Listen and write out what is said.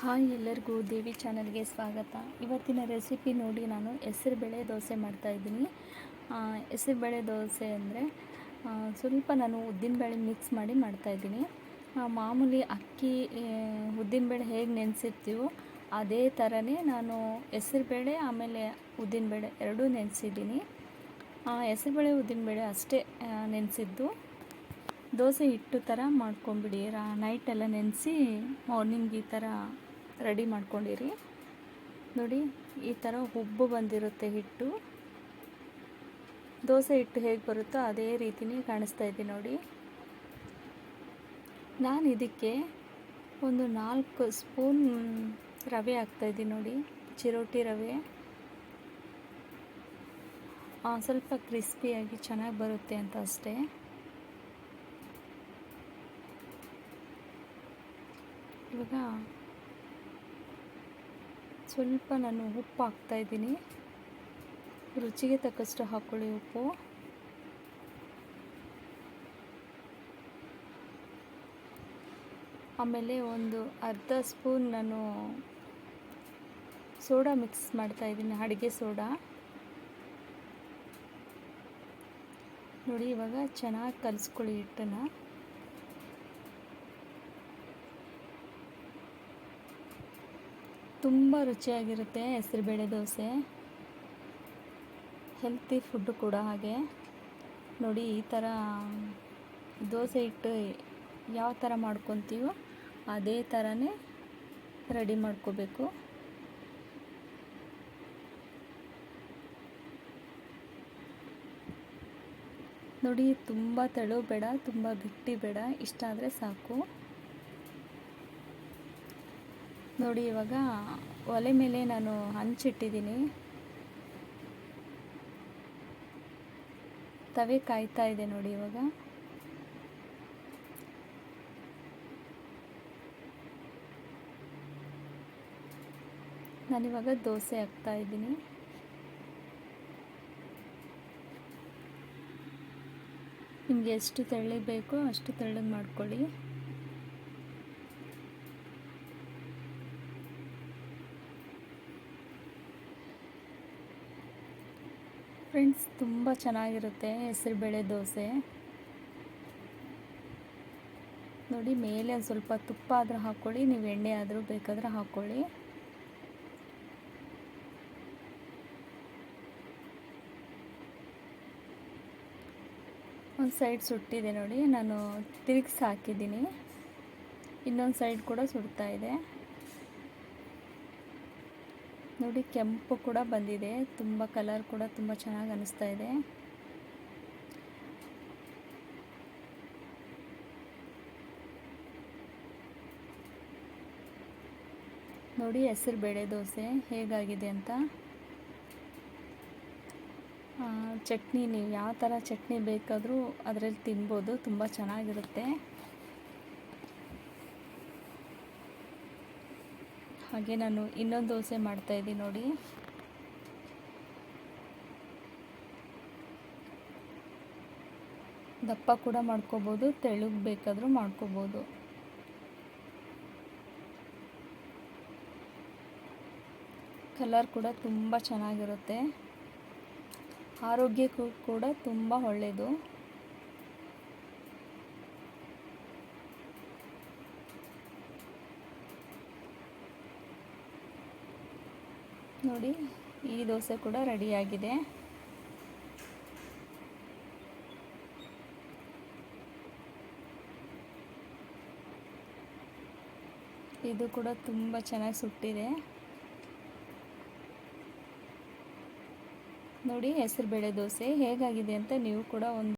Hi ಎಲ್ಲರಿಗೂ ದೇವಿ ಚಾನಲ್ಗೆ ಸ್ವಾಗತ. ಇವತ್ತಿನ ರೆಸಿಪಿ ನೋಡಿ ನಾನು ಹೆಸರುಬೇಳೆ ದೋಸೆ ಮಾಡ್ತಾಯಿದ್ದೀನಿ ಹೆಸರುಬೇಳೆ ದೋಸೆ ಅಂದರೆ ಸ್ವಲ್ಪ ನಾನು ಉದ್ದಿನಬೇಳೆ ಮಿಕ್ಸ್ ಮಾಡಿ ಮಾಡ್ತಾಯಿದ್ದೀನಿ ಮಾಮೂಲಿ ಅಕ್ಕಿ ಉದ್ದಿನಬೇಳೆ ಹೇಗೆ ನೆನೆಸಿರ್ತೀವೋ ಅದೇ ಥರನೇ ನಾನು ಹೆಸರುಬೇಳೆ ಆಮೇಲೆ ಉದ್ದಿನಬೇಳೆ ಎರಡೂ ನೆನೆಸಿದ್ದೀನಿ. ಹೆಸರುಬೇಳೆ ಉದ್ದಿನಬೇಳೆ ಅಷ್ಟೇ ನೆನೆಸಿದ್ದು. ದೋಸೆ ಹಿಟ್ಟು ಥರ ಮಾಡ್ಕೊಂಬಿಡಿ. ರಾ ನೈಟೆಲ್ಲ ನೆನೆಸಿ ಮಾರ್ನಿಂಗ್ ಈ ಥರ ರೆಡಿ ಮಾಡ್ಕೊಂಡಿರಿ. ನೋಡಿ, ಈ ಥರ ಉಬ್ಬು ಬಂದಿರುತ್ತೆ ಹಿಟ್ಟು. ದೋಸೆ ಹಿಟ್ಟು ಹೇಗೆ ಬರುತ್ತೋ ಅದೇ ರೀತಿನೇ ಕಾಣಿಸ್ತಾ ಇದೆ ನೋಡಿ. ನಾನು ಇದಕ್ಕೆ ಒಂದು ನಾಲ್ಕು ಸ್ಪೂನ್ ರವೆ ಹಾಕ್ತಾಯಿದ್ದೀನಿ ನೋಡಿ, ಚಿರೋಟಿ ರವೆ. ಸ್ವಲ್ಪ ಕ್ರಿಸ್ಪಿಯಾಗಿ ಚೆನ್ನಾಗಿ ಬರುತ್ತೆ ಅಂತ ಅಷ್ಟೇ. ಇವಾಗ ಸ್ವಲ್ಪ ನಾನು ಉಪ್ಪು ಹಾಕ್ತಾಯಿದ್ದೀನಿ ರುಚಿಗೆ ತಕ್ಕಷ್ಟು ಹಾಕ್ಕೊಳ್ಳಿ ಉಪ್ಪು. ಆಮೇಲೆ ಒಂದು ಅರ್ಧ ಸ್ಪೂನ್ ನಾನು ಸೋಡಾ ಮಿಕ್ಸ್ ಮಾಡ್ತಾಯಿದ್ದೀನಿ ಅಡುಗೆ ಸೋಡಾ. ನೋಡಿ, ಇವಾಗ ಚೆನ್ನಾಗಿ ಕಲಿಸ್ಕೊಳ್ಳಿ ಹಿಟ್ಟನ್ನು. ತುಂಬ ರುಚಿಯಾಗಿರುತ್ತೆ ಹೆಸರುಬೇಳೆ ದೋಸೆ. ಹೆಲ್ತಿ ಫುಡ್ಡು ಕೂಡ ಹಾಗೆ. ನೋಡಿ, ಈ ಥರ ದೋಸೆ ಹಿಟ್ಟು ಯಾವ ಥರ ಮಾಡ್ಕೊತೀವೋ ಅದೇ ಥರನೇ ರೆಡಿ ಮಾಡ್ಕೋಬೇಕು. ನೋಡಿ, ತುಂಬ ತೆಳು ಬೇಡ, ತುಂಬ ಬಿಟ್ಟಿ ಬೇಡ, ಇಷ್ಟ ಆದರೆ ಸಾಕು. ನೋಡಿ, ಇವಾಗ ಒಲೆ ಮೇಲೆ ನಾನು ಹಂಚಿಟ್ಟಿದ್ದೀನಿ. ತವೆ ಕಾಯ್ತಾ ಇದೆ ನೋಡಿ ಇವಾಗ. ನಾನಿವಾಗ ದೋಸೆ ಹಾಕ್ತಾ ಇದ್ದೀನಿ. ನಿಮಗೆ ಎಷ್ಟು ತೆಳ್ಳಗೆ ಬೇಕೋ ಅಷ್ಟು ತೆಳ್ಳಗೆ ಮಾಡ್ಕೊಳ್ಳಿ. ಫ್ರೆಂಡ್ಸ್, ತುಂಬ ಚೆನ್ನಾಗಿರುತ್ತೆ ಹೆಸರುಬೇಳೆ ದೋಸೆ. ನೋಡಿ, ಮೇಲೆ ಒಂದು ಸ್ವಲ್ಪ ತುಪ್ಪ ಆದರೂ ಹಾಕ್ಕೊಳ್ಳಿ ನೀವು ಎಣ್ಣೆ ಆದರೂ ಬೇಕಾದರೆ ಹಾಕ್ಕೊಳ್ಳಿ ಒಂದು ಸೈಡ್ ಸುಟ್ಟಿದೆ ನೋಡಿ, ನಾನು ತಿರುಗಿಸಿ ಹಾಕಿದ್ದೀನಿ. ಇನ್ನೊಂದು ಸೈಡ್ ಕೂಡ ಸುಡ್ತಾ ಇದೆ. ನೋಡಿ, ಕೆಂಪು ಕೂಡ ಬಂದಿದೆ. ತುಂಬ ಕಲರ್ ಕೂಡ ತುಂಬ ಚೆನ್ನಾಗಿ ಅನಿಸ್ತಾ ಇದೆ. ನೋಡಿ, ಹೆಸರು ಬೇಳೆ ದೋಸೆ ಹೇಗಾಗಿದೆ ಅಂತ. ಚಟ್ನಿ ನೀವು ಯಾವ ಥರ ಚಟ್ನಿ ಬೇಕಾದರೂ ಅದರಲ್ಲಿ ತಿನ್ಬೋದು, ತುಂಬ ಚೆನ್ನಾಗಿರುತ್ತೆ. ಹಾಗೆ ನಾನು ಇನ್ನೊಂದು ದೋಸೆ ಮಾಡ್ತಾಯಿದ್ದೀನಿ ನೋಡಿ. ದಪ್ಪ ಕೂಡ ಮಾಡ್ಕೋಬೋದು, ತೆಳುಗ್ ಬೇಕಾದರೂ ಮಾಡ್ಕೋಬೋದು. ಕಲರ್ ಕೂಡ ತುಂಬ ಚೆನ್ನಾಗಿರುತ್ತೆ. ಆರೋಗ್ಯಕ್ಕೂ ಕೂಡ ತುಂಬ ಒಳ್ಳೆಯದು ನೋಡಿ, ಈ ದೋಸೆ ಕೂಡ ರೆಡಿಯಾಗಿದೆ. ಇದು ಕೂಡ ತುಂಬ ಚೆನ್ನಾಗಿ ಸುಟ್ಟಿದೆ. ನೋಡಿ ಹೆಸರುಬೇಳೆ ದೋಸೆ ಹೇಗಾಗಿದೆ ಅಂತ ನೀವು ಕೂಡ ಒಂದು